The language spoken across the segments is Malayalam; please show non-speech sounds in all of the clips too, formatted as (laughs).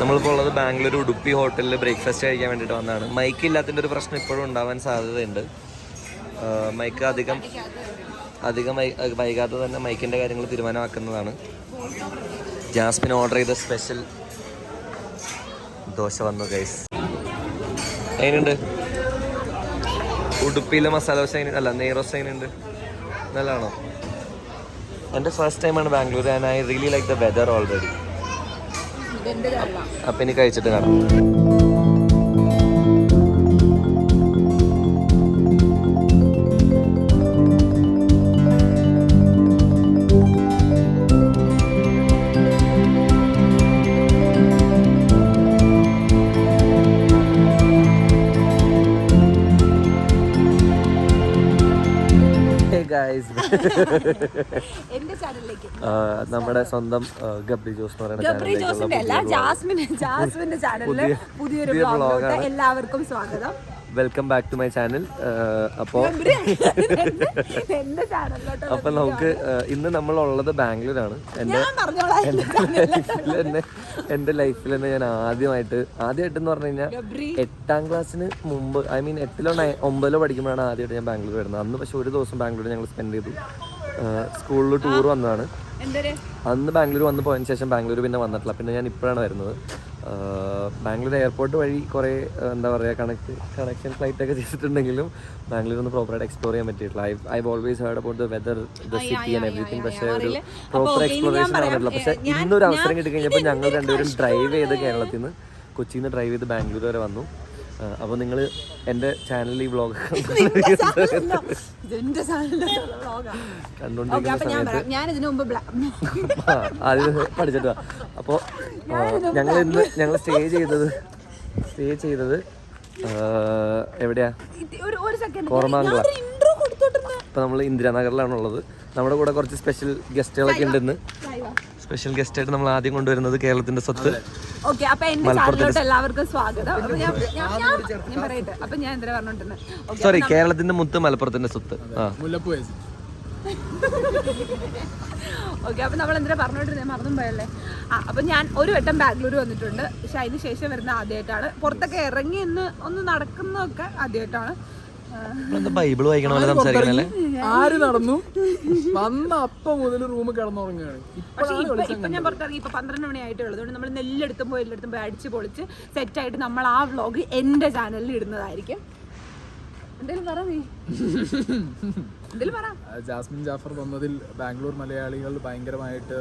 നമ്മളിപ്പോൾ ഉള്ളത് ബാംഗ്ലൂർ ഉടുപ്പി ഹോട്ടലിൽ ബ്രേക്ക്ഫാസ്റ്റ് കഴിക്കാൻ വേണ്ടിയിട്ട് വന്നതാണ്. മൈക്ക് ഇല്ലാത്തതിന്റെ ഒരു പ്രശ്നം ഇപ്പോഴും ഉണ്ടാവാൻ സാധ്യതയുണ്ട്. മൈക്ക് അധികം അധികം വൈകാതെ തന്നെ മൈക്കിന്റെ കാര്യങ്ങൾ തീരുമാനമാക്കുന്നതാണ്. ജാസ്മിൻ ഓർഡർ ചെയ്ത സ്പെഷ്യൽ ദോശ വന്നു ഗൈസ് എങ്ങനെയുണ്ട്? ഉടുപ്പിയിലെ മസാല ദോശ എങ്ങനെ അല്ല നെയ്റോസ് എങ്ങനെയുണ്ട്? നല്ലതാണോ? എന്റെ ഫസ്റ്റ് ടൈമാണ് Bangalore. And I really like the weather already അപ്പം ഇനി കഴിച്ചിട്ട് കാണാം. ഗൈസ് (laughs) എന്റെ ചാനലിലേക്ക് നമ്മുടെ സ്വന്തം ഗബ്രി ജോസ് എന്ന് പറയുന്ന ഗബ്രി ജോസിന്റെ അല്ല ജാസ്മിൻ ജാസ്മിന്റെ (laughs) ചാനലിൽ പുതിയൊരു ബ്ലോഗ് എല്ലാവർക്കും സ്വാഗതം. Welcome back to my channel അപ്പോൾ അപ്പൊ എന്റെ നമുക്ക് ഇന്ന് ഇന്ന് നമ്മളുള്ളത് ബാംഗ്ലൂരാണ്. എന്റെ എന്റെ ലൈഫിൽ തന്നെ എന്റെ ലൈഫിൽ തന്നെ ഞാൻ ആദ്യമായിട്ട് ആദ്യമായിട്ട് എന്ന് പറഞ്ഞു കഴിഞ്ഞാൽ എട്ടാം ക്ലാസ്സിന് മുമ്പ് ഐ മീൻ എട്ടിലോ നയ ഒമ്പതിലോ പഠിക്കുമ്പോഴാണ് ആദ്യമായിട്ട് ഞാൻ ബാംഗ്ലൂർ വരുന്നത്. അന്ന് പക്ഷെ ഒരു ദിവസം ബാംഗ്ലൂർ ഞങ്ങൾ സ്പെൻഡ് ചെയ്തു. സ്കൂളിൽ ടൂർ വന്നതാണ്. അന്ന് ബാംഗ്ലൂർ വന്ന് പോയതിന് ശേഷം ബാംഗ്ലൂർ പിന്നെ വന്നിട്ടില്ല. പിന്നെ ഞാൻ ഇപ്പോഴാണ് വരുന്നത്. ബാംഗ്ലൂർ എയർപോർട്ട് വഴി കുറേ എന്താ പറയുക കണക്ട് കണക്ഷൻ ഫ്ലൈറ്റ് ഒക്കെ ചെയ്തിട്ടുണ്ടെങ്കിലും ബാംഗ്ലൂർ ഒന്ന് പ്രോപ്പറായിട്ട് എക്സ്പ്ലോർ ചെയ്യാൻ പറ്റിയിട്ടില്ല. I I always heard about the weather the city and everything പക്ഷേ ഒരു പ്രോപ്പർ എക്സ്പ്ലോറേഷൻ ആവുന്നില്ല പക്ഷേ ഇന്നൊരു അവസരം കിട്ടി കഴിഞ്ഞപ്പോൾ ഞങ്ങൾ രണ്ടുപേരും ഡ്രൈവ് ചെയ്ത് കേരളത്തിൽ നിന്ന് കൊച്ചിയിൽ നിന്ന് ഡ്രൈവ് ചെയ്ത് ബാംഗ്ലൂർ വരെ വന്നു. അപ്പോൾ നിങ്ങൾ എന്റെ ചാനലിൽ ഈ വ്ളോഗ് (laughs) (laughs) കണ്ടുകൊണ്ടിരിക്കുന്ന ബ്ലാ- (laughs) ആദ്യം പഠിച്ചിട്ട് വാ. അപ്പോ ഞങ്ങൾ ഇന്ന് ഞങ്ങൾ സ്റ്റേ ചെയ്തത് സ്റ്റേ ചെയ്തത് എവിടെയാ? കോർമാങ്കുള ഇപ്പൊ നമ്മൾ ഇന്ദിരാനഗറിലാണുള്ളത്. നമ്മുടെ കൂടെ കുറച്ച് സ്പെഷ്യൽ ഗസ്റ്റുകളൊക്കെ ഉണ്ട് ഇന്ന് സ്പെഷ്യൽ ഗസ്റ്റ് ആയിട്ട് നമ്മൾ ആദ്യം കൊണ്ടുവരുന്നത് കേരളത്തിന്റെ സ്വത്ത്. ഓക്കെ അപ്പൊ എന്റെ ചാനലിലോട്ട് എല്ലാവർക്കും സ്വാഗതം. അപ്പൊ ഞാൻ ഞാൻ- ഞാൻ ഞാൻ പറയട്ടെ. ഞാൻ എന്തിനാ പറഞ്ഞോണ്ടിരുന്നത് സോറി കേരളത്തിന്റെ മുത്ത് മലപ്പുറത്തിന്റെ സ്വത്ത്. മുല്ലപ്പൂ ഓക്കെ അപ്പൊ നമ്മൾ എന്തിനാ പറഞ്ഞോണ്ടിരുന്നത് മറന്നും പോയല്ലേ? ആ അപ്പൊ ഞാൻ ഒരു വട്ടം ബാംഗ്ലൂർ വന്നിട്ടുണ്ട്. പക്ഷെ അതിന് ശേഷം വരുന്ന ആദ്യമായിട്ടാണ് പുറത്തൊക്കെ ഇറങ്ങി എന്ന് ഒന്ന് നടക്കുന്നതൊക്കെ ആദ്യമായിട്ടാണ് എന്താ ബൈബിൾ വായിക്കണ പോലെ സംസാരിക്കണല്ലേ? ആര് നടന്നു? വന്ന അപ്പം മുതൽ റൂമിൽ കിടന്നുറങ്ങുകയാണ്. ഞാൻ പുറത്തിറങ്ങി ഇപ്പൊ പന്ത്രണ്ട് മണി ആയിട്ടേ ഉള്ളൂ. അതുകൊണ്ട് നമ്മൾ നെല്ലെടുത്തും പോയി എല്ലായിടത്തും പോയി അടിച്ച് പൊളിച്ച് സെറ്റായിട്ട് നമ്മൾ ആ വ്ളോഗ് എന്റെ ചാനലിൽ ഇടുന്നതായിരിക്കും. (laughs) എന്തേലും പറ നീ. (laughs) ജാസ്മിൻ ജാഫർ വന്നതിൽ ബാംഗ്ലൂർ മലയാളികൾ ഭയങ്കരമായിട്ട്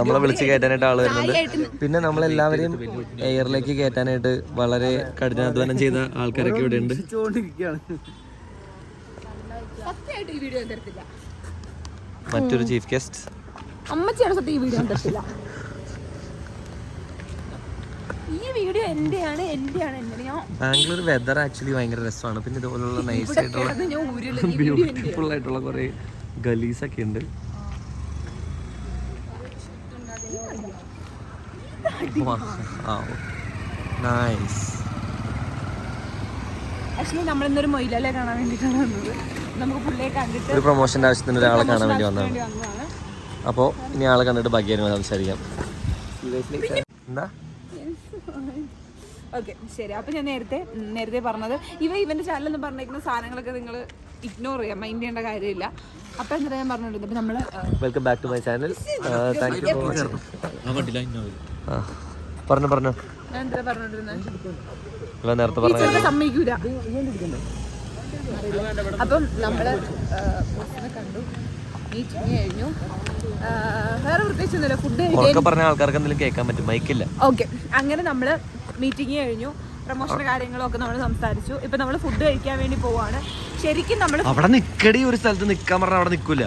നമ്മളെ വിളിച്ച് കയറ്റാനായിട്ട് ആൾ വരുന്നുണ്ട്. പിന്നെ നമ്മളെല്ലാവരെയും എയറിലേക്ക് കയറ്റാനായിട്ട് വളരെ കഠിനാധ്വാനം ചെയ്ത ആൾക്കാരൊക്കെ ഇവിടെ ഉണ്ട് മറ്റൊരു ചീഫ് ഗസ്റ്റ്. അമ്മച്ചിയാണ് സത്യം ഈ വീഡിയോ തരത്തില്ല (laughs) ഈ വീഡിയോ എന്റെയാണ് എന്റെയാണ് ബാംഗ്ലൂർ വെതർ ആക്ച്വലി ഭയങ്കര രസമാണ്. പിന്നെ ഇതുപോലുള്ള നൈസ് ആയിട്ടുള്ള ബ്യൂട്ടിഫുൾ ആയിട്ടുള്ള കുറെ ഗലീസ് ഒക്കെ ഉണ്ട് നൈസ് ആക്ച്വലി നമ്മൾ ഇന്നൊരു കാണാൻ വേണ്ടിയിട്ടാണ് വന്നത്. നമുക്ക് പുള്ളിയെ കണ്ടിട്ട് ഒരു പ്രൊമോഷന്റെ ആവശ്യത്തിന് ഒരാളെ കാണാൻ വേണ്ടി വന്നതാണ്. അപ്പോൾ ഇനി ആളെ കണ്ടിട്ട് ബാക്കിയായിരുന്നു സംസാരിക്കാം. എന്താ? ഓക്കെ ശരി. അപ്പൊ ഞാൻ നേരത്തെ നേരത്തെ പറഞ്ഞത് ഇവ ഇവന്റെ ചാനലിൽ പറഞ്ഞിരിക്കുന്ന സാധനങ്ങളൊക്കെ നിങ്ങൾ ഇഗ്നോർ ചെയ്യാം മൈൻഡ് ചെയ്യേണ്ട കാര്യമില്ല. അപ്പൊ എന്താ ഞാൻ പറഞ്ഞിട്ടുണ്ട് അപ്പൊ നമ്മൾ welcome back to my channel thank you പറഞ്ഞു പറഞ്ഞു. ഞാൻ എന്താ പറഞ്ഞോണ്ടിരുന്നത് ഇല്ല നേരത്തെ പറഞ്ഞ. സമ്മതിക്കൂല. അപ്പം നമ്മൾ കണ്ടു. മീറ്റിംഗ് കഴിഞ്ഞു വേറെ പ്രത്യേകിച്ചൊന്നുമില്ല. ഫുഡ് പറഞ്ഞ ആൾക്കാർക്ക് എന്തെങ്കിലും കേൾക്കാൻ പറ്റും. മൈക്കില്ല ഓക്കെ. അങ്ങനെ നമ്മൾ മീറ്റിംഗ് കഴിഞ്ഞു. പ്രൊമോഷൻ കാര്യങ്ങളൊക്കെ നമ്മൾ സംസാരിച്ചു. ഇപ്പൊ നമ്മൾ ഫുഡ് കഴിക്കാൻ വേണ്ടി പോവാണ്. ശരിക്കും നമ്മൾ അവിടെ നിക്കടി ഒരു സ്ഥലത്ത് നിക്കാൻ പറഞ്ഞ അവിടെ നിക്കൂല.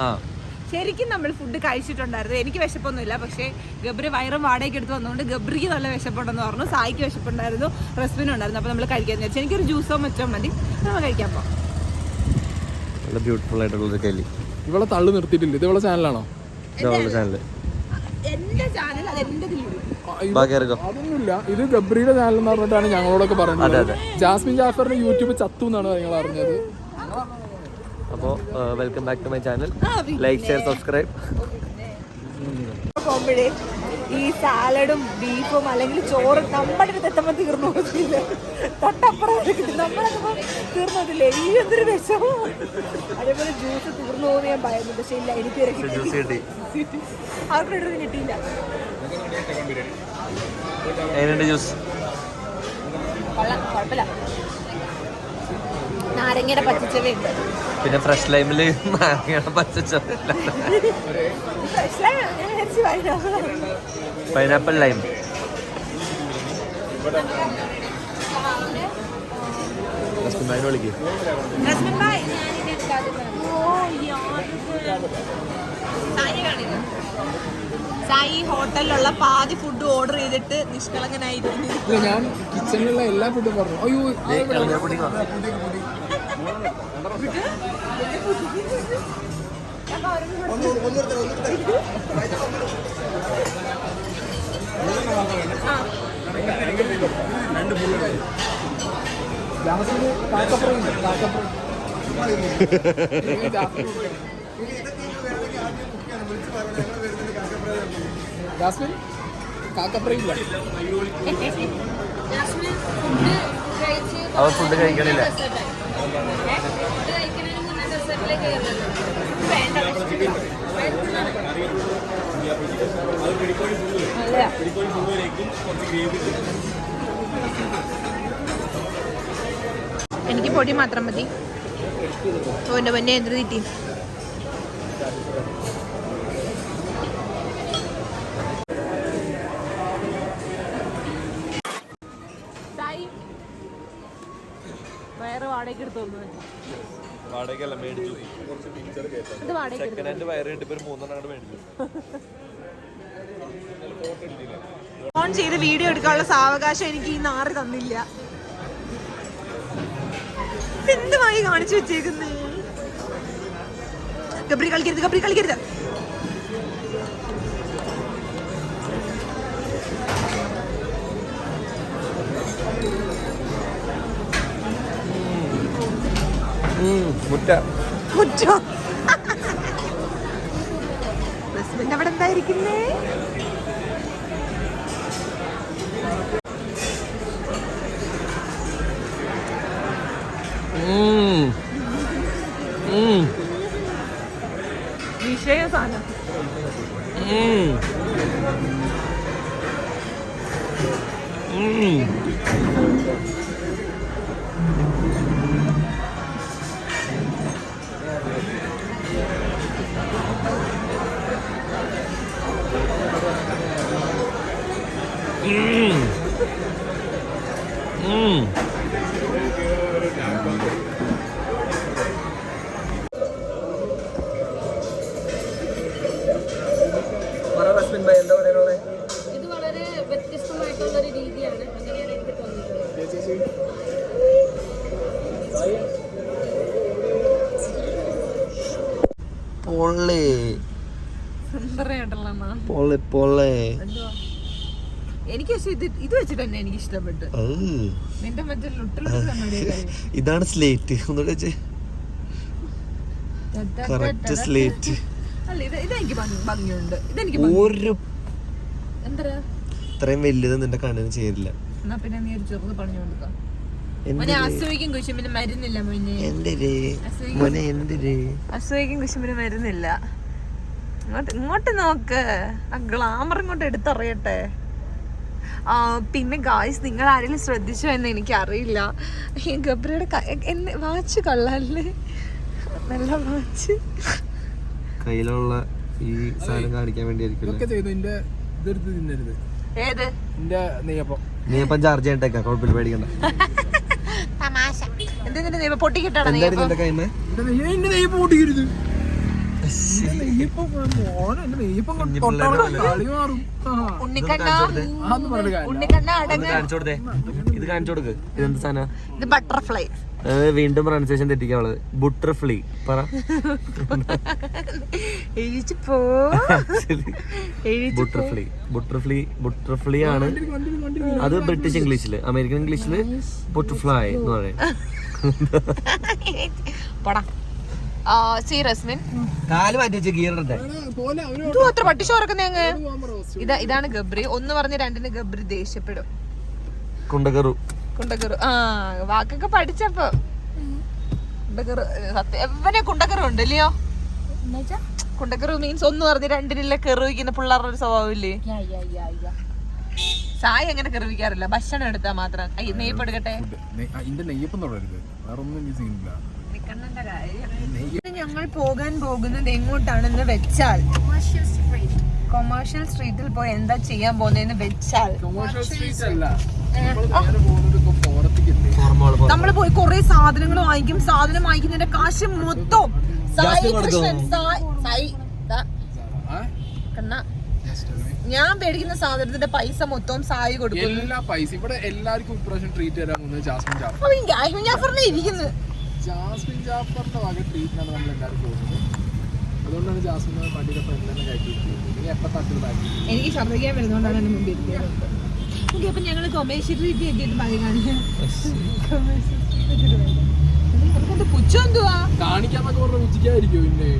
ആ. ശരിക്കും നമ്മൾ ഫുഡ് കഴിച്ചിട്ടുണ്ടായിരുന്നു. എനിക്ക് വിശപ്പൊന്നുമില്ല. പക്ഷേ ഗബ്രി വയറും വാടകയ്ക്ക് എടുത്ത് വന്നുകൊണ്ട് ഗബ്രിക്ക് നല്ല വിശപ്പുണ്ടെന്ന് പറഞ്ഞു. സായിക്ക് വിശപ്പുണ്ടായിരുന്നു. റെസ്പിനും ഉണ്ടായിരുന്നു. അപ്പോൾ നമ്മൾ കഴിക്കാൻ വിചാരിച്ചു. എനിക്കൊരു ജ്യൂസോ മറ്റോ മതി. നമ്മൾ കഴിക്കാൻ പോകാം നല്ല ബ്യൂട്ടിഫുൾ ആയിട്ടുള്ള ഒരു കലി. ഇവളെ തള്ളു നിർത്തിയിട്ടില്ല ഇത് ഇവളെ ചാനലാണോ ചാനൽ എന്റെ ചാനൽ അത് എന്റെ വീഡിയോ ബാക്കി ഇറങ്ങോ അതൊന്നുമില്ല. ഇത് ഗബ്രിയുടെ ചാനൽ എന്ന് പറഞ്ഞിട്ടാണ് ഞങ്ങളോടൊക്കെ പറഞ്ഞത്. ജാസ്മിൻ ജാഫറിന്റെ യൂട്യൂബ് ചത്തു എന്നാണ് ഞങ്ങൾ അറിഞ്ഞത്. അപ്പോൾ welcome back to my channel like share subscribe പോകുമ്പോഴേ ഈ സാലഡും ബീഫും അല്ലെങ്കിൽ ചോറും നമ്മുടെ അടുത്ത് എത്തുമ്പോൾ തീർന്നു പോകത്തില്ല. തൊട്ടപ്പുറം നമ്മളെത്തുമ്പോൾ തീർന്നു പോകത്തില്ലേ. ഈ എന്തൊരു വിഷമം. അതേപോലെ ജ്യൂസ് തീർന്നു പോകുന്ന ഞാൻ പറയുന്നു പക്ഷെ ഇല്ല എനിക്ക് അവർക്കൊരു കിട്ടിയില്ല. എങ്ങനെയുണ്ട് ജ്യൂസ് നാരങ്ങയുടെ പച്ചച്ചവയുണ്ട് പിന്നെ ഫ്രഷ് ലൈമിൽ നാരങ്ങയുടെ വൈകുന്നേരം പൈനാപ്പിൾ ലൈം വിളിക്കും. Jasmine bhai. സായി ഹോട്ടലിലുള്ള പാതി ഫുഡ് ഓർഡർ ചെയ്തിട്ട് നിഷ്കളങ്കനായിരുന്നു. ഞാൻ കിച്ചണിലുള്ള എല്ലാ ഫുഡും പറഞ്ഞു. അയ്യോ ആ ഇവിടെ പുതിയ പുതിയ ലാസ്റ്റിൽ കാക്കപ്പുറം ഇല്ലേ? കാക്കപ്പുറം. ജാസ്മിൻ? അവർ ഫുഡ് കഴിക്കണില്ല. എനിക്ക് പൊടി മാത്രം മതി. ഓന്റെ പൊന്നെ എന്ത് തീറ്റി വാടകയ്ക്ക് എടുത്തു വാടകയല്ല മേടിച്ചു. ഇത് വാടകയ്ക്ക് സെക്കൻഡ് ഹാൻഡ് വയർ കിട്ടിയപ്പോ ഒരു മൂന്നെണ്ണം അങ്ങോട്ട് മേടിച്ചു. ഫോൺ ചെയ്ത് വീഡിയോ എടുക്കാനുള്ള സാവകാശം എനിക്ക് ഈ നാറ് തന്നില്ല. എന്തുമായി കാണിച്ചു വെച്ചേക്കുന്നേ? കബറി കളിക്കരുത് കബറി കളിക്കരുത്. മുറ്റ. മുറ്റോ. (laughs) അവിടെ എന്തായിരിക്കുന്നേ? പൊള്ളി എനിക്ക് പക്ഷെ ഇത് ഇത് വെച്ചിട്ട് തന്നെ എനിക്ക് ഇഷ്ടപ്പെട്ടു. നിന്റെ മറ്റേ ഇതാണ് സ്ലേറ്റ്. ഒന്നുകൂടെ വെച്ച്. Correct slate. ഒരു ഇത്രയും വലുത് നിന്റെ കണ്ണിന് ചേരില്ല. മരുന്നില്ല. ഇങ്ങോട്ട് ഇങ്ങോട്ട് നോക്ക്. ആ ഗ്ലാമർ ഇങ്ങോട്ട് എടുത്തറിയട്ടെ. ആ പിന്നെ ഗായ്സ് നിങ്ങൾ ആരെങ്കിലും ശ്രദ്ധിച്ചോ എന്ന് എനിക്ക് അറിയില്ല ഈ ഗബ്രിയുടെ വാച്ച് കൊള്ളാല്ലേ? നല്ല വാച്ച്. കയ്യിലുള്ള ഈ സാധനം കാണിക്കാൻ വേണ്ടിയായിരിക്കും ഏത്? നെയ്യപ്പം. ചാർജ് ചെയ്യണ്ടേക്കാം കുഴപ്പമില്ല പേടിക്കണ്ട. തമാശ. എന്തിനാ നീ പൊട്ടിക്കിട്ടാണ് നെയ്യപ്പം പൊട്ടിക്കരുത്. ഇത് കാണിച്ചു കൊടുക്ക്. ഇതെന്ത് സാധനം? ഇത് ബട്ടർഫ്ലൈ അത് വീണ്ടും പ്രൊണൗൺസിയേഷൻ തെറ്റിക്കാനുള്ളത് ബുട്ടർഫ്ലി പറ. ബുട്ടർഫ്ലി ബുട്ടർഫ്ലി ബുട്ടർഫ്ലി ആണ്. അത് ബ്രിട്ടീഷ് ഇംഗ്ലീഷിൽ അമേരിക്കൻ ഇംഗ്ലീഷിൽ ബുട്ടർഫ്ലൈ എന്ന് പറയും. (laughs) പോടാ. സി റസ്മിൻ. കാൽ മാറ്റി വെച്ച് അത്ര ഇതാ ഇതാണ് ഗബ്രി. ഒന്ന് പറഞ്ഞ് രണ്ടിന് ഗബ്രി ദേഷ്യപ്പെടും. കുണ്ടകറു. ആ വാക്കൊക്കെ പഠിച്ചപ്പോ. എവനെ കുണ്ടക്കറു ഉണ്ട് ഇല്ലയോ? കുണ്ടക്കറു മീൻസ് ഒന്ന് പറഞ്ഞ് രണ്ടിനില്ല കെറുവിക്കുന്ന പിള്ളേരുടെ ഒരു സ്വഭാവം ഇല്ലേ സായി അങ്ങനെ കെറുവിക്കാറില്ല. ഭക്ഷണം എടുത്താ മാത്രം. എടുക്കട്ടെ? അതിന്റെ നെയ്യപ്പം വേറൊന്നും സീനില്ല ഞങ്ങൾ പോകാൻ പോകുന്നത് എങ്ങോട്ടാണെന്ന് വെച്ചാൽ കൊമേഴ്ഷ്യൽ സ്ട്രീറ്റിൽ പോയി എന്താ ചെയ്യാൻ പോകുന്നതെന്ന് വെച്ചാൽ നമ്മൾ പോയി കുറെ സാധനങ്ങൾ വാങ്ങിക്കും. സാധനം വാങ്ങിക്കുന്നതിന്റെ കാശ് മൊത്തം സായി കൃഷ്ണൻ സായി സായി കണ്ണ. ഞാൻ പേടിക്കുന്ന സാധനത്തിന്റെ പൈസ മൊത്തം സായി കൊടുക്കും എല്ലാ പൈസ ഇവിടെ എല്ലാവർക്കും ഇപ്രാവശ്യം ട്രീറ്റ് തരാൻ ജാസ്മിൻ ജാഫർ. ജാഫറിനെ ജാസ്മിൻ ജാഫറിന്റെ വക ട്രീറ്റിനാണ് നമ്മൾ എല്ലാവരും പോകുന്നത്. അതുകൊണ്ടാണ് ജാസ്മിൻ വണ്ടിയുടെ ഫ്രണ്ട് തന്നെ കഴിച്ചിട്ടുണ്ട് ഇനി എപ്പോൾ തട്ടിൽ ബാക്കി എനിക്ക് ഛർദ്ദിക്കാൻ വരുന്നതുകൊണ്ടാണ് എന്റെ മുമ്പിൽ ഇരിക്കുന്നത് ഓക്കെ അപ്പം ഞങ്ങൾ കൊമേഴ്ഷ്യൽ എത്തിയിട്ട് കാണിക്കാന്നൊക്കെ പറഞ്ഞ ഉച്ചയ്ക്കായിരിക്കും പിന്നെ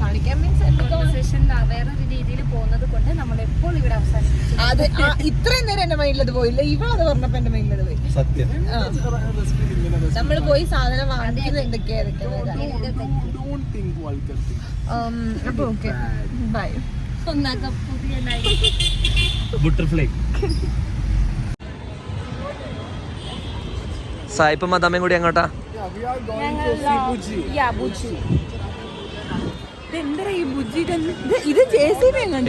കാണിക്കാൻ മീൻസ് കോൺവെർസേഷൻ വേറൊരു രീതിയിൽ പോകുന്നത് കൊണ്ട് നമ്മൾ എപ്പോൾ ഇവിടെ അത് ഇത്രയും നേരം എന്റെ മൈൻഡിലത് പോയില്ല. ഇവളത് പറഞ്ഞപ്പോ എന്റെ മൈൻഡിലത് പോയി. സത്യം. നമ്മൾ നമ്മൾ പോയി സാധനം വാങ്ങിക്കുന്നത് എന്തൊക്കെയാ ഡോണ്ട് തിങ്ക് വൾക്കർ തിങ്ക് അപ്പൊ ഓക്കെ ബൈ ബട്ടർഫ്ലൈ സായിപ്പും മദാമയും കൂടി അങ്ങോട്ടാ.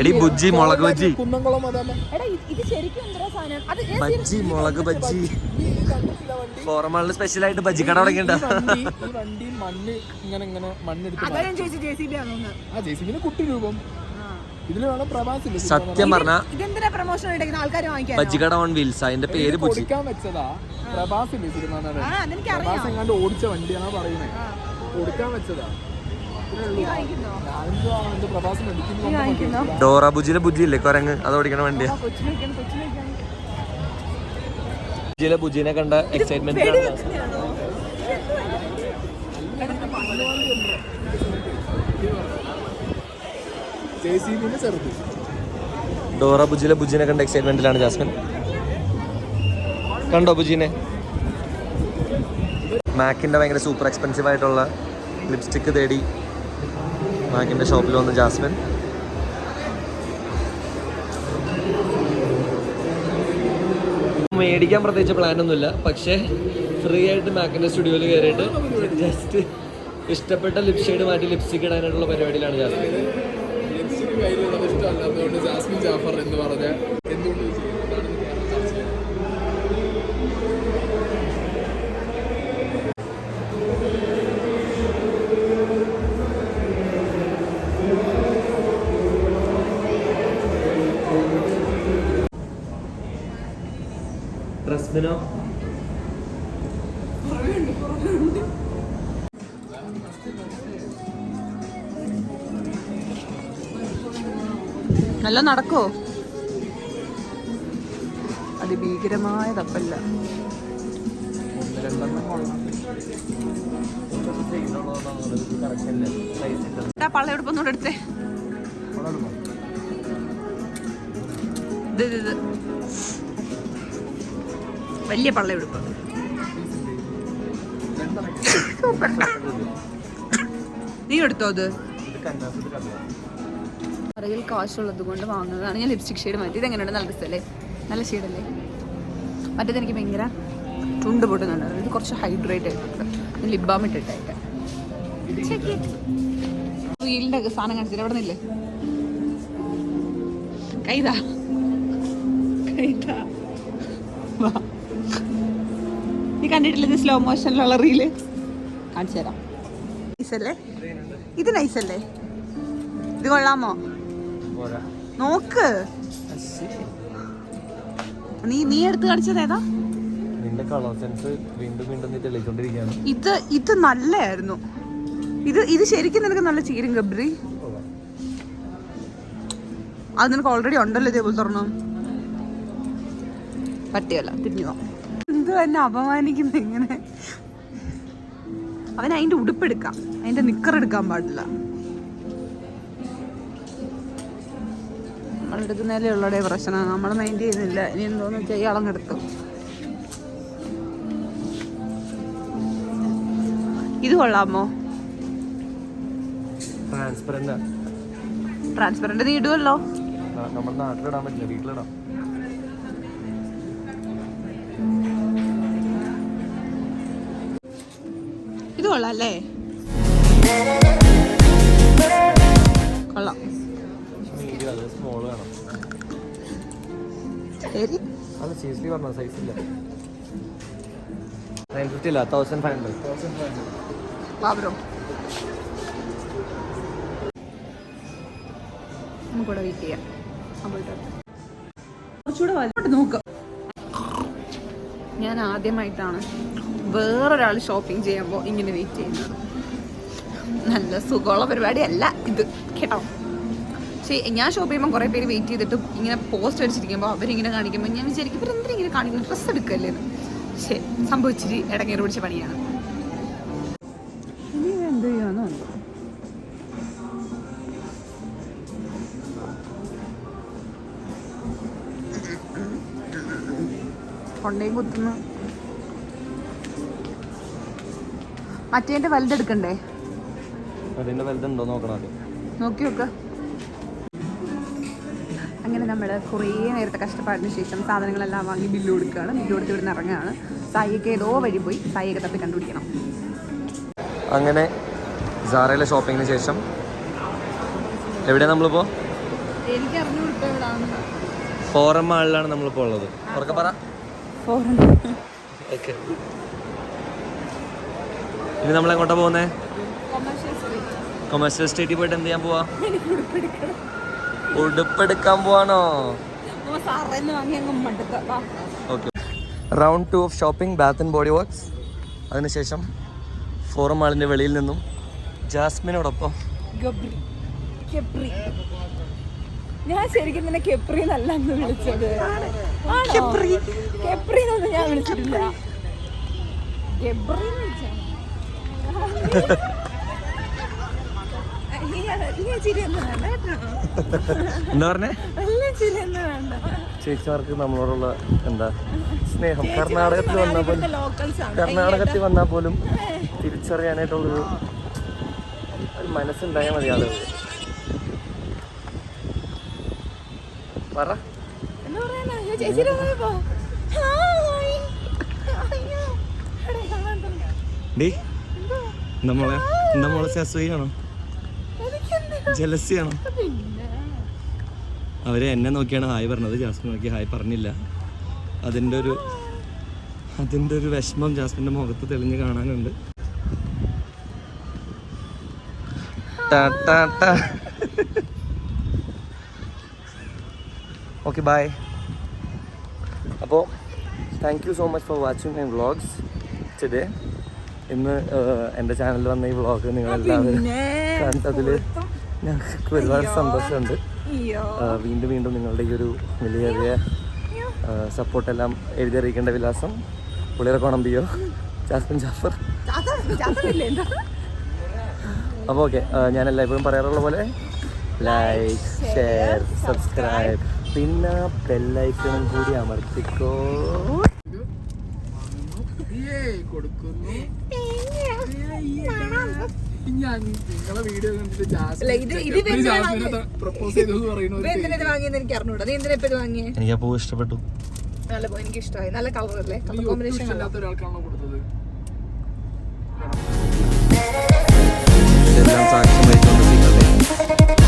എടി ബുജ്ജി മുളക് ബജ്ജി. കുന്നംകുളം അതാ എടാ ഇത് ഇത് ശരിക്കും എന്തരാ സാധനം? അത് ബജ്ജി മുളക് സ്പെഷ്യൽ ആയിട്ട് ബജ്ജി കട വണ്ടി ഈ മണ്ണ് ഇങ്ങനെ ഇങ്ങനെ മണ്ണെടുത്ത് കുട്ടി രൂപം. സത്യം പറഞ്ഞ ഇതെന്തിനാ പ്രൊമോഷൻ എടുക്കുന്ന ആൾക്കാർ വാങ്ങിക്കാൻ ബജ്ജി കട ഓൺ വീൽസ് അതിന്റെ പേര് അതെനിക്കറിയാം. പ്രഭാസ് ഓടിച്ച വണ്ടിയാണ് പറയുന്നത് കൊടുക്കാൻ വെച്ചതാ. ഡോറ ബുജിയിലെ ബുജി ഇല്ലേ കൊരങ്ങ്. അത് ഓടിക്കണ വണ്ടിയാ? ബുജിയിലെ ബുജിനെ കണ്ട എക്സൈറ്റ്മെന്റ് ഡോറ ബുജിയിലെ ബുജിനെ കണ്ട എക്സൈറ്റ്മെന്റിലാണ് ജാസ്മിൻ. കണ്ടോ ബുജിനെ മാക്കിന്റെ ഭയങ്കര സൂപ്പർ എക്സ്പെൻസീവ് ആയിട്ടുള്ള ലിപ്സ്റ്റിക്ക് തേടി മാക്കിന്റെ ഷോപ്പിൽ വന്ന് ജാസ്മിൻ. മേടിക്കാൻ പ്രത്യേകിച്ച് പ്ലാനൊന്നുമില്ല പക്ഷേ ഫ്രീ ആയിട്ട് മാക്കിന്റെ സ്റ്റുഡിയോയിൽ കയറിയിട്ട് ജസ്റ്റ് ഇഷ്ടപ്പെട്ട ലിപ് ഷെയ്ഡ് മാറ്റി ലിപ്സ്റ്റിക് ഇടാനായിട്ടുള്ള പരിപാടിയിലാണ് ജാസ്മിൻ. ലിപ്സ്റ്റിക് കയ്യിലുള്ളത് ഇഷ്ടമല്ലാത്തതുകൊണ്ട് ജാസ്മിൻ ജാഫർ എന്ന് പറഞ്ഞ റസ്മിനോ നല്ല നടക്കോ? അതിഭീകരമായ തപ്പല്ല. പള്ളയെടുപ്പൊന്നുകൂടെ എടുത്തേ ഇത് ഇത് ഇത്. വലിയ പള്ളയെടുപ്പ്. നീ എടുത്തോ അത്? പുറകിൽ കാശുള്ളത് കൊണ്ട് വാങ്ങുന്നതാണ്. ഞാൻ ലിപ്സ്റ്റിക് ഷെയ്ഡ് മാറ്റി. ഇതെങ്ങനെയുണ്ട്? നല്ല ഡ്രസ്സല്ലേ നല്ല ഷെയ്ഡല്ലേ മറ്റേത് എനിക്ക് ഭയങ്കര ചുണ്ട് പൊട്ടുന്നുണ്ട് ഇത് കുറച്ച് ഹൈഡ്രേറ്റ് ആയിട്ടുണ്ട്. ലിപ് ബാം ഇട്ടിട്ടായിട്ട് ഒക്കെ സാധനം കാണിച്ചില്ല എവിടെ നിന്നില്ലേ? കൈതാ. കൈതാ. നീ കണ്ടിട്ടില്ല ഇത് സ്ലോ മോഷനിലുള്ള റീൽ കാണിച്ചു തരാം. നൈസല്ലേ? ഇത് നൈസല്ലേ? ഇത് കൊള്ളാമോ? നോക്ക്. നീ നീ എടുത്ത് കാണിച്ചത് ഏതാ? നിന്റെ കളർ സെൻസ് വീണ്ടും വീണ്ടും നീ തെളിയിച്ചോണ്ടിരിക്കുകയാണ്. ഇത് ഇത് നല്ലായിരുന്നു. ഇത് ഇത് ശരിക്കും നിനക്ക് നല്ല ചീരും ഗബ്രി. അത് നിനക്ക് ഓൾറെഡി ഉണ്ടല്ലോ ഇതേപോലെ തുറന്നു. പറ്റിയല്ല തിരിഞ്ഞു പോവാം എന്ത് എന്നെ അപമാനിക്കുന്നു ഇങ്ങനെ? അവൻ അതിന്റെ ഉടുപ്പെടുക്കാം. അതിന്റെ നിക്കർ എടുക്കാൻ പാടില്ല. നമ്മളെടുക്കുന്നതിലേ ഉള്ളടേ പ്രശ്നം. നമ്മൾ മൈൻഡ് ചെയ്യുന്നില്ല. ഇനി എന്തോന്ന് വെച്ചാൽ ഇയാളങ്ങെടുത്തു ഇത് കൊള്ളാമോ? ട്രാൻസ്പെറന്റ് ട്രാൻസ്പെറന്റ് നീ ഇടുമല്ലോ നമ്മുടെ നാട്ടിലിടാൻ പറ്റില്ല. വീട്ടിലിടാം. കൊള്ളാം അല്ലേ? കൊള്ളാം. ശരി. അല്ല സീരിയസ്ലി പറഞ്ഞ സൈസ് ഇല്ല. നയൻ ഫിഫ്റ്റി ഇല്ല തൗസൻഡ് ഫൈവ് ഹൺഡ്രഡ് ബാബറോ നമുക്കിവിടെ വെയിറ്റ് ചെയ്യാം. കുറച്ചുകൂടെ വലുതായിട്ട് നോക്കാം. ഞാൻ ആദ്യമായിട്ടാണ് വേറൊരാൾ ഷോപ്പിംഗ് ചെയ്യുമ്പോൾ ഇങ്ങനെ വെയിറ്റ് ചെയ്യുന്നത്. നല്ല സുഖമുള്ള പരിപാടിയല്ല ഇത് കേട്ടോ. പക്ഷേ ഞാൻ ഷോപ്പ് ചെയ്യുമ്പോൾ കുറേ പേര് വെയിറ്റ് ചെയ്തിട്ട് ഇങ്ങനെ പോസ്റ്റ് അടിച്ചിരിക്കുമ്പോൾ അവരിങ്ങനെ കാണിക്കുമ്പോൾ ഞാൻ വിചാരിക്കും ഇവരെന്തിനാ ഇങ്ങനെ കാണിക്കുന്നു? ഡ്രസ്സ് എടുക്കല്ലേ പക്ഷേ സംഭവിച്ചിട്ട് ഇടങ്ങേറ് പിടിച്ച പണിയാണ്. എന്ത് കൊണ്ടേയും കുത്തുന്നു. മറ്റേന്റെ വലുതെടുക്കണ്ടേ അതിന്റെ വലുതുണ്ടോ നോക്കണം നോക്കി നോക്ക്. അങ്ങനെ നമ്മൾ കുറേ നേരത്തെ കഷ്ടപ്പാടിന് ശേഷം സാധനങ്ങളെല്ലാം വാങ്ങി ബില്ല് കൊടുക്കുകയാണ്. ബില്ല് കൊടുത്ത് ഇവിടുന്ന് ഇറങ്ങുകയാണ്. സായിക്ക് ഏതോ വഴി പോയി. സായിയൊക്കെ തപ്പി കണ്ടുപിടിക്കണം. അങ്ങനെ സാറയിലെ ഷോപ്പിങ്ങിന് ശേഷം എവിടെയാണ് അറിഞ്ഞു ഫോറം മാളിലാണ് നമ്മളിപ്പോൾ ഉള്ളത്. പറ. ഓക്കെ ഇനി നമ്മൾ എങ്ങോട്ടാ പോകുന്നേ? കൊമേഴ്സ്യൽ സ്ട്രീറ്റിൽ പോയിട്ട് എന്ത് ചെയ്യാൻ പോവാ? ഉടുപ്പെടുക്കാൻ പോവാണോ? Okay round two of shopping bath and body works അതിനുശേഷം ഫോറം മാളിന്റെ വെളിയിൽ നിന്നും ജാസ്മിനോടൊപ്പം കെപ്രി ഞാൻ ശരിക്കും നിന്നെ കെപ്രി എന്നല്ല അന്ന് വിളിച്ചത് കെപ്രി കെപ്രി എന്നൊന്നും ഞാൻ വിളിച്ചിട്ടില്ല. ഗബ്രി എന്ന് വിളിച്ചാ. ഈ- ഈ ചിരിയൊന്നും വേണ്ട കേട്ടോ. എന്താ പറഞ്ഞേ? ചേച്ചിമാർക്ക് നമ്മളോടുള്ള എന്താ സ്നേഹം? കർണാടകത്തിൽ വന്നാൽ പോലും. കർണാടകത്തിൽ വന്നാൽ പോലും തിരിച്ചറിയാനായിട്ടുള്ളൊരു ഒരു മനസ്സുണ്ടായാൽ മതി ആളുകൾ പറ. ഡേ. നമ്മളെ അസൂയാണോ എനിക്കെന്താ? ജലസിയാണോ. അവർ എന്നെ നോക്കിയാണ് ഹായ് പറഞ്ഞത്. ജാസ്മിൻ നോക്കി ഹായ് പറഞ്ഞില്ല. അതിന്റെ ഒരു അതിന്റെ ഒരു വിഷമം ജാസ്മിന്റെ മുഖത്ത് തെളിഞ്ഞ് കാണാനുണ്ട്. ഓക്കെ ബായ് അപ്പോൾ thank you so much for watching my vlogs today ഇന്ന് എന്റെ എന്റെ ചാനലിൽ വന്ന ഈ വ്ളോഗ് നിങ്ങളെല്ലാവരും എല്ലാവരും കണ്ടതിൽ ഞങ്ങൾക്ക് ഒരുപാട് സന്തോഷമുണ്ട്. അയ്യോ. വീണ്ടും വീണ്ടും നിങ്ങളുടെ ഈ ഒരു വലിയ വലിയ സപ്പോർട്ടെല്ലാം എഴുതി അറിയിക്കേണ്ട വിലാസം പുളിയറക്കോണം ബിയോ ജാസ്മിൻ ജാഫർ? അപ്പോൾ ഓക്കെ ഞാൻ എല്ലായ്പ്പോഴും പറയാറുള്ള പോലെ ലൈക്ക് ഷെയർ സബ്സ്ക്രൈബ് പിന്നെ ബെല്ലൈക്കണം കൂടി അമർത്തിക്കോ. കൊടുക്കുന്നു. എനിക്ക് അറിഞ്ഞൂടാ. നീ എന്തിനാ ഇപ്പൊ ഇത് വാങ്ങിയേ? എനിക്ക് ആ പൂ ഇഷ്ടപ്പെട്ടു. നല്ല പൂ എനിക്ക് ഇഷ്ടമായി. നല്ല കളർ അല്ലേ? കളർ കോമ്പിനേഷൻ ഇതെല്ലാം സാക്ഷ്യം വഹിച്ചുകൊണ്ട്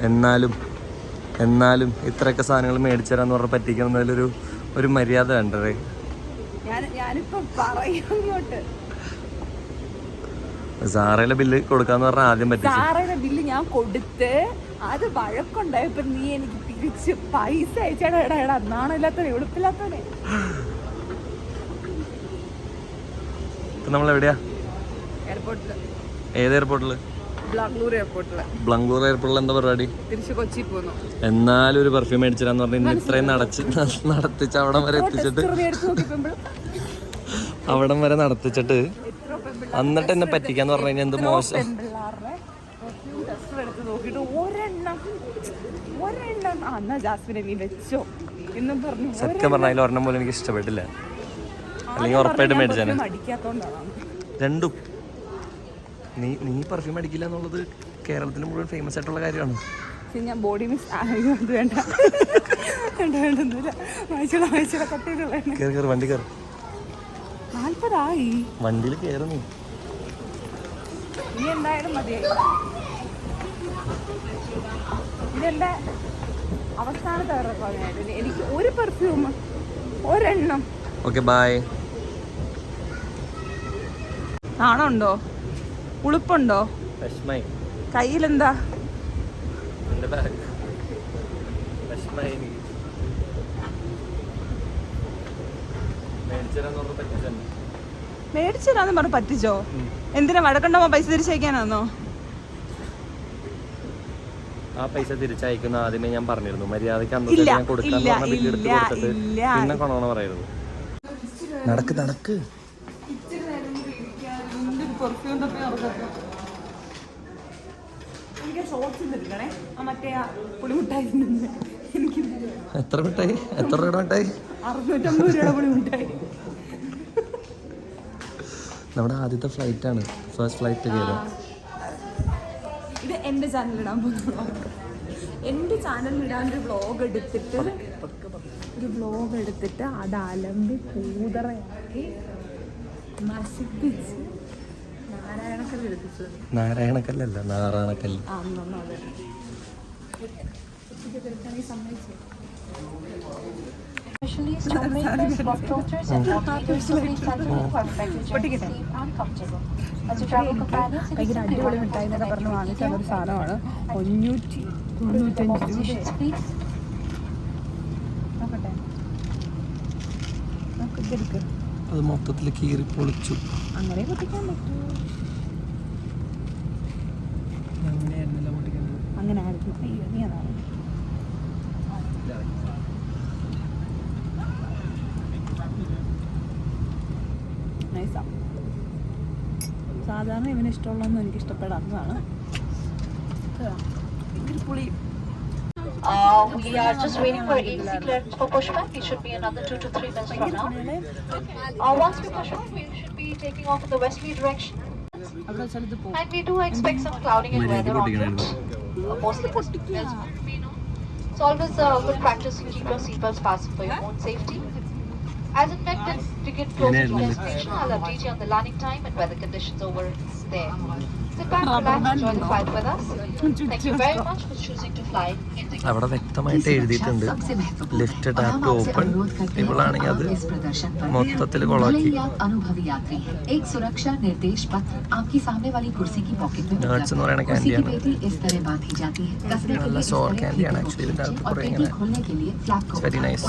എന്നാലും എന്നാലും ഇത്രയൊക്കെ സാധനങ്ങൾ മേടിച്ചു തരാന്ന് പറഞ്ഞ പറ്റിക്കുന്നതിലൊരു ഒരു മര്യാദ ഞാനിപ്പോ പറയും അങ്ങോട്ട് സാറയിലെ ബില്ല് കൊടുക്കാന്ന് പറഞ്ഞാൽ ആദ്യം പറ്റിച്ചു. സാറയുടെ ബില്ല് ഞാൻ കൊടുത്ത് അത് വഴക്കുണ്ടായപ്പോ നീ എനിക്ക് തിരിച്ച് പൈസ അയച്ചാടാ എടാ എടാ നാണില്ലാത്തവനെ ഉടുപ്പില്ലാത്തവനെ. ഇപ്പൊ നമ്മൾ എവിടെയാ എയർപോർട്ടിൽ ഏത് എയർപോർട്ടിൽ ബ്ലങ്കൂർ എയർപോർട്ടിൽ എന്താ പരിപാടി? തിരിച്ച് കൊച്ചി പോന്നു. എന്നാലും ഒരു പെർഫ്യൂം മേടിച്ചിരാന്ന് പറഞ്ഞ് ഇന്ന് ഇത്രയും നടച്ച് നടത്തിച്ച് അവിടം വരെ എത്തിച്ചിട്ട്. അവിടം വരെ നടത്തിച്ചിട്ട്. എന്നിട്ട് എന്നെ പറ്റിക്കാന്ന് പറഞ്ഞു കഴിഞ്ഞാൽ എന്ത് മോശം. പറഞ്ഞു സത്യം പറഞ്ഞാൽ അതിൽ ഒരെണ്ണം പോലും എനിക്ക് ഇഷ്ടപ്പെട്ടില്ല. അല്ലെങ്കിൽ ഉറപ്പായിട്ട് മേടിച്ചാൽ രണ്ടും. നീ നീ പെർഫ്യൂം അടിക്കില്ല എന്നുള്ളത് കേരളത്തിന് മുഴുവൻ ഫേമസ് ആയിട്ടുള്ള കാര്യമാണ്. ഞാൻ ബോഡി മിസ് വേണ്ട. വേണ്ട വേണ്ട ഒന്നുമില്ല വായിച്ചോളാം വായിച്ചോളാം. കട്ട് ചെയ്തോളാം കയറി കയറി വണ്ടി കയറി നാൽപ്പതായി വണ്ടിയിൽ കയറി നീ. എന്തായാലും മതിയായി ഇതെന്റെ അവസാനത്തെ എനിക്ക് ഒരു പെർഫ്യൂം ഒരെണ്ണം. ഓക്കെ നാണമുണ്ടോ? ഉളുപ്പുണ്ടോ? കയ്യിലെന്താ? എന്റെ പറഞ്ഞു പറ്റിച്ചോ? എന്തിനാ വഴക്കുണ്ടാവുമ്പോ പൈസ തിരിച്ചയക്കാനാന്നോ ആ പൈസ തിരിച്ചയക്കുന്ന ആദ്യമേ ഞാൻ പറഞ്ഞിരുന്നു. മര്യാദയ്ക്ക് അന്ന് ഞാൻ കൊടുക്കാൻ ഇല്ല, പറഞ്ഞ ബില്ല് എടുത്ത് കൊടുത്തിട്ട് പിന്നെ കൊണോണ പറയുന്നു നടക്ക് നടക്ക്. എനിക്ക് ഷോർട്സ് എടുക്കണേ. ആ മറ്റേ ആ പുളിമുട്ടായി എനിക്ക് എത്ര മിഠായി? എത്ര രൂപയുടെ മിഠായി? അറുന്നൂറ്റമ്പത് രൂപയുടെ പുളിമുട്ടായി. നമ്മുടെ ആദ്യത്തെ ഫ്ലൈറ്റ് ആണ്. ഫസ്റ്റ് ഫ്ലൈറ്റ് കയറും ഇത് എന്റെ ചാനലിൽ ഇടാൻ പോകുന്നു എന്റെ ചാനലിൽ ഇടാൻ ഒരു വ്ളോഗ് എടുത്തിട്ട് ഒരു വ്ളോഗ് എടുത്തിട്ട് അത് അലമ്പി കൂതറയാക്കി നശിപ്പിച്ച് നാരായണക്കല്ലല്ല നാരായണക്കല്ല ഭയങ്കര അടിപൊളി മിഠായി എന്നൊക്കെ പറഞ്ഞ് വാങ്ങിച്ചാൽ ഒരു സാധനമാണ് അഞ്ഞൂറ്റി തൊണ്ണൂറ്റഞ്ച് രൂപ. നോക്കട്ടെ അത് മൊത്തത്തിൽ കീറി പൊളിച്ചു അങ്ങനെ പൊട്ടിക്കാൻ പറ്റൂ അങ്ങനെ ആയിരുന്നു അയ്യോ നീ അതാണ് നൈസാ സാധാരണ ഇവന് ഇഷ്ടമുള്ളതൊന്നും എനിക്ക് ഇഷ്ടപ്പെടാത്തതാണ് ഭയങ്കര പുളി Uh, we are just waiting for AC clearance for pushback. It should be another two to three minutes from now. Uh, once we push we should be taking off in the westerly direction. And we do expect some clouding and weather on route. Uh, mostly. It's always a good practice to keep your seatbelts fastened for your own safety. As in met when we get closer to destination, I'll update you on the landing time and weather conditions over there. അവിടെ വ്യക്തമായിട്ട് എഴുതിയിട്ടുണ്ട്. ലിഫ്റ്റ് ടാപ്പ് ഓപ്പൺ ഇവളാണെങ്കിൽ അത് മൊത്തത്തിൽ കൊളാക്കി. നേഴ്സ് എന്ന് പറയുന്ന ക്യാൻഡിയാണ് നല്ല സോർ ക്യാൻഡിയാണ് ആക്ച്വലി ഇതിന്റെ അകത്ത് കുറേ ഇങ്ങനെ. വെരി നൈസ്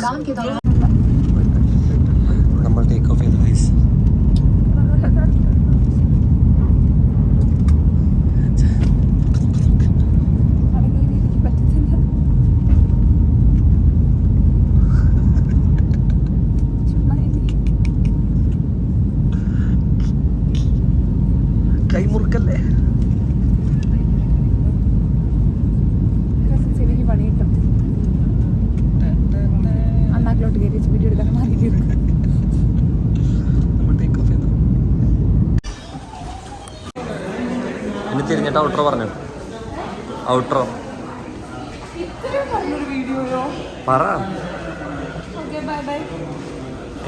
ഇനി തിരിഞ്ഞിട്ട് ഔട്ടർ പറഞ്ഞു? ഔട്ടർ പറ.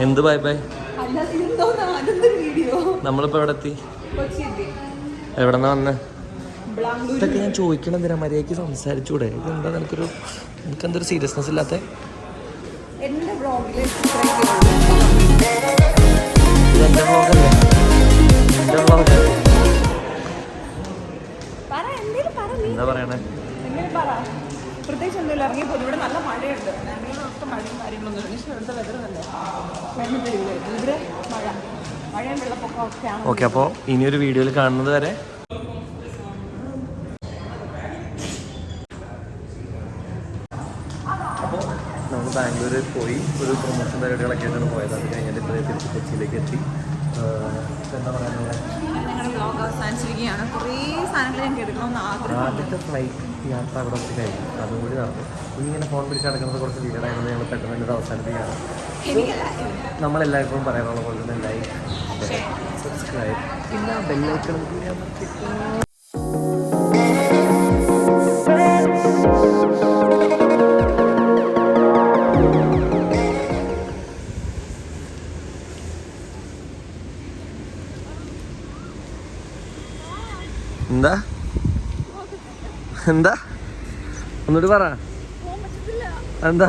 എന്ത് ബൈ ബൈ നമ്മളിപ്പോ എവിടെ എത്തി കൊച്ചി എത്തി എവിടെ നിന്നാ വന്നേ? ഇതൊക്കെ ഞാൻ ചോദിക്കണം എന്തിനാ മര്യാദയ്ക്ക് സംസാരിച്ചൂടെ? ഇതെന്താ നിനക്കൊരു നിനക്കെന്തൊരു സീരിയസ്നെസ് ഇല്ലാത്ത? എന്റെ ബ്ലോഗിൽ മഴയും കാര്യങ്ങളൊന്നും ഇവിടുത്തെ വെതർ തന്നെ. ഇവിടെ മഴ. മഴയും വെള്ളപ്പൊക്കം ഒക്കെയാണ്. ഓക്കെ അപ്പോൾ ഇനിയൊരു വീഡിയോയിൽ കാണുന്നത് വരെ. അപ്പോൾ നമ്മൾ ബാംഗ്ലൂരിൽ പോയി ഒരു പ്രൊമോഷൻ പരിപാടികളൊക്കെ ആയിട്ടാണ് പോയത്. അത് കഴിഞ്ഞിട്ട് ഇപ്പോൾ തിരിച്ച് കൊച്ചിയിലേക്ക് എത്തി. എന്താ പറയുന്നത്? ഞങ്ങളുടെ ബ്ലോഗ് അവസാനിച്ചിരിക്കുകയാണ്. കുറേ സാധനങ്ങൾ ഞങ്ങൾക്ക് എടുക്കണമെന്ന് ആഗ്രഹം ആദ്യത്തെ ഫ്ലൈറ്റ് യാത്ര അവിടെ വെച്ച് കഴിഞ്ഞു അതും കൂടി നടന്നു. ഇങ്ങനെ ഫോൺ പിടിച്ച് നടക്കുന്നത് കുറച്ച് വീടായിരുന്നു ഞങ്ങൾ പെട്ടെന്ന് ഇത് അവസാനിപ്പിക്കുകയാണ്. നമ്മളെല്ലാവർക്കും പറയാനുള്ള പോലെ തന്നെ ലൈക്ക് സബ്സ്ക്രൈബ് പിന്നെ ബെല്ലൈക്കണം എന്താ? ഒന്നുകൂടി പറ. എന്താ?